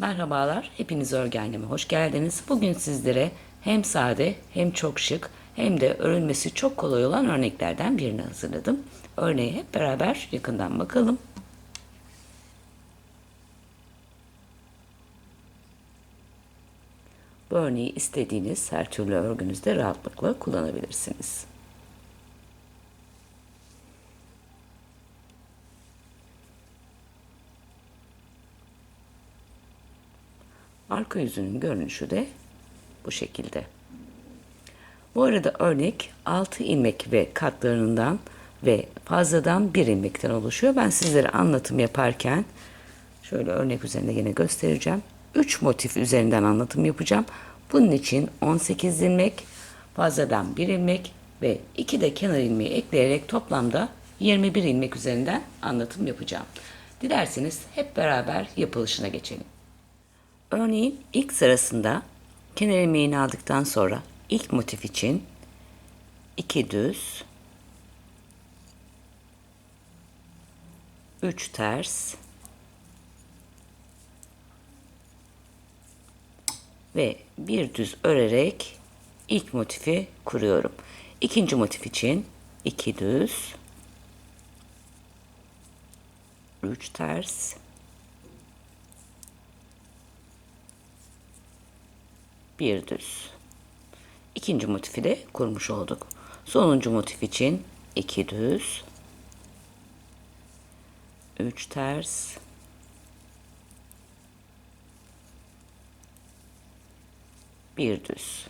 Merhabalar, hepiniz örgenleme hoş geldiniz. Bugün sizlere hem sade hem çok şık hem de örülmesi çok kolay olan örneklerden birini hazırladım. Örneğe hep beraber yakından bakalım. Bu örneği istediğiniz her türlü örgünüzde rahatlıkla kullanabilirsiniz. Arka yüzünün görünüşü de bu şekilde. Bu arada örnek 6 ilmek ve katlarından ve fazladan bir ilmekten oluşuyor. Ben sizlere anlatım yaparken şöyle örnek üzerinde yine göstereceğim. 3 motif üzerinden anlatım yapacağım. Bunun için 18 ilmek, fazladan 1 ilmek ve 2 de kenar ilmeği ekleyerek toplamda 21 ilmek üzerinden anlatım yapacağım. Dilerseniz hep beraber yapılışına geçelim. Örneğin ilk sırasında kenar ilmeğini aldıktan sonra ilk motif için 2 düz, 3 ters ve bir düz örerek ilk motifi kuruyorum. İkinci motif için 2 düz, 3 ters, bir düz. İkinci motifi de kurmuş olduk. Sonuncu motif için iki düz, üç ters, bir düz.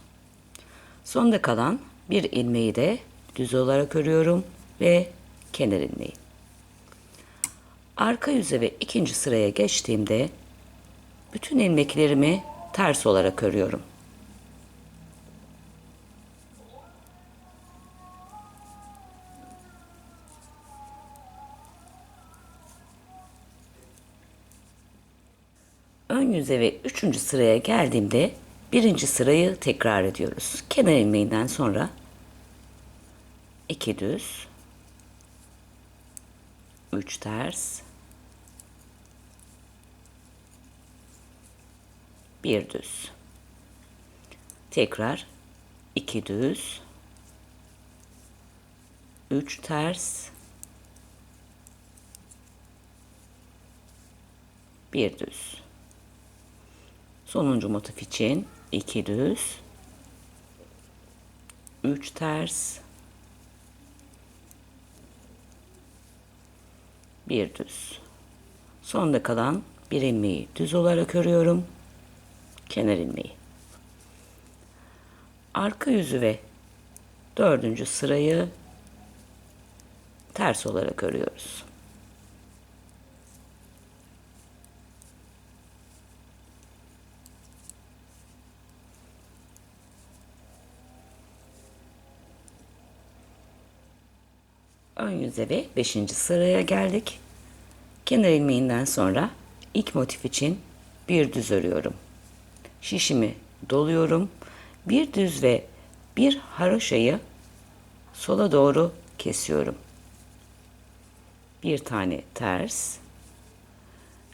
Sonda kalan bir ilmeği de düz olarak örüyorum ve kenar ilmeği. Arka yüze ve ikinci sıraya geçtiğimde bütün ilmeklerimi ters olarak örüyorum. Ön ve üçüncü sıraya geldiğimde birinci sırayı tekrar ediyoruz. Kenar ilmeğinden sonra iki düz, üç ters, bir düz. Tekrar iki düz, üç ters, bir düz. Sonuncu motif için iki düz, üç ters, bir düz. Sonda kalan bir ilmeği düz olarak örüyorum. Kenar ilmeği. Arka yüzü ve dördüncü sırayı ters olarak örüyoruz. Ön yüze ve 5. sıraya geldik. Kenar ilmeğinden sonra ilk motif için bir düz örüyorum. Şişimi doluyorum. Bir düz ve bir haroşayı sola doğru kesiyorum. Bir tane ters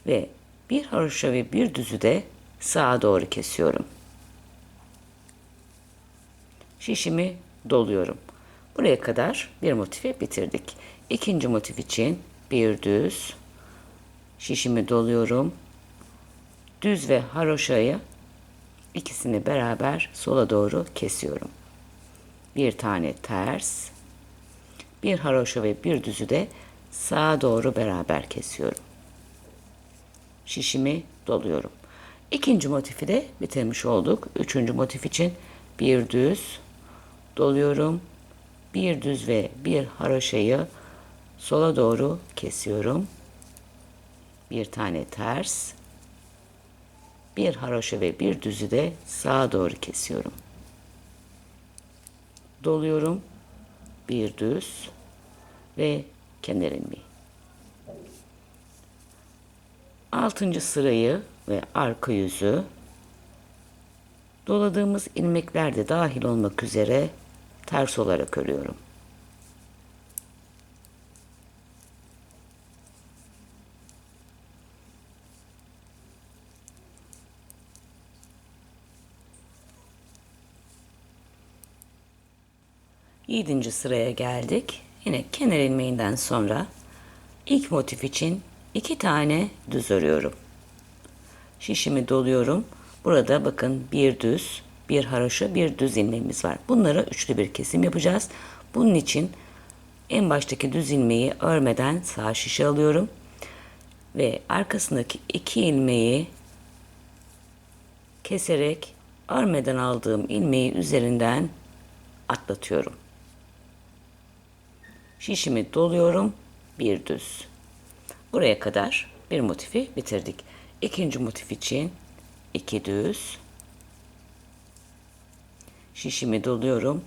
ve bir haroşa ve bir düzü de sağa doğru kesiyorum. Şişimi doluyorum. Buraya kadar bir motifi bitirdik. İkinci motif için bir düz şişimi doluyorum. Düz ve haroşayı ikisini beraber sola doğru kesiyorum. Bir tane ters, bir haroşa ve bir düzü de sağa doğru beraber kesiyorum. Şişimi doluyorum. İkinci motifi de bitirmiş olduk. Üçüncü motif için bir düz doluyorum bir düz ve bir haroşayı sola doğru kesiyorum. Bir tane ters, bir haroşa ve bir düzü de sağa doğru kesiyorum. Doluyorum. Bir düz ve kenar ilmeği. Altıncı sırayı ve arka yüzü doladığımız ilmekler de dahil olmak üzere ters olarak örüyorum. Yedinci sıraya geldik. Yine kenar ilmeğinden sonra ilk motif için iki tane düz örüyorum. Şişimi doluyorum. Burada bakın bir düz, bir haroşa, bir düz ilmeğimiz var. Bunlara üçlü bir kesim yapacağız. Bunun için en baştaki düz ilmeği örmeden sağ şişe alıyorum ve arkasındaki iki ilmeği keserek örmeden aldığım ilmeği üzerinden atlatıyorum. Şişimi doluyorum. Bir düz. Buraya kadar bir motifi bitirdik. İkinci motif için iki düz. Şişimi doluyorum.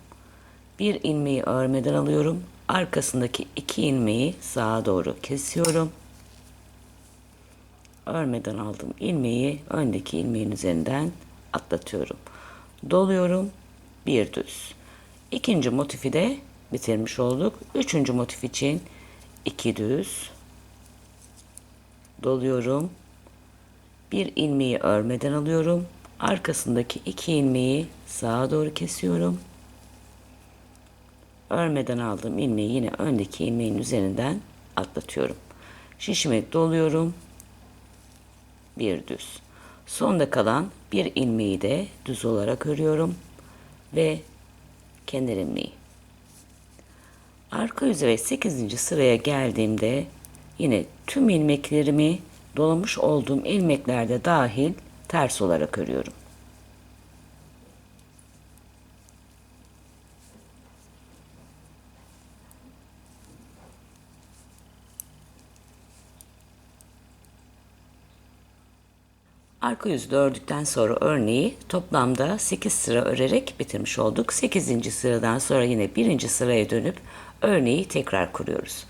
Bir ilmeği örmeden alıyorum. Arkasındaki iki ilmeği sağa doğru kesiyorum. Örmeden aldığım ilmeği öndeki ilmeğin üzerinden atlatıyorum. Doluyorum. Bir düz. İkinci motifi de bitirmiş olduk. Üçüncü motif için iki düz. Doluyorum. Bir ilmeği örmeden alıyorum. Arkasındaki iki ilmeği sağa doğru kesiyorum. Örmeden aldığım ilmeği yine öndeki ilmeğin üzerinden atlatıyorum. Şişimi doluyorum. Bir düz. Sonda kalan bir ilmeği de düz olarak örüyorum ve kenar ilmeği. Arka yüze ve 8. sıraya geldiğimde yine tüm ilmeklerimi dolamış olduğum ilmeklerde dahil ters olarak örüyorum. Arka yüzü ördükten sonra örneği toplamda 8 sıra örerek bitirmiş olduk. 8. sıradan sonra yine 1. sıraya dönüp örneği tekrar kuruyoruz.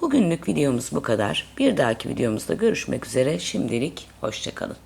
Bugünlük videomuz bu kadar. Bir dahaki videomuzda görüşmek üzere. Şimdilik hoşçakalın.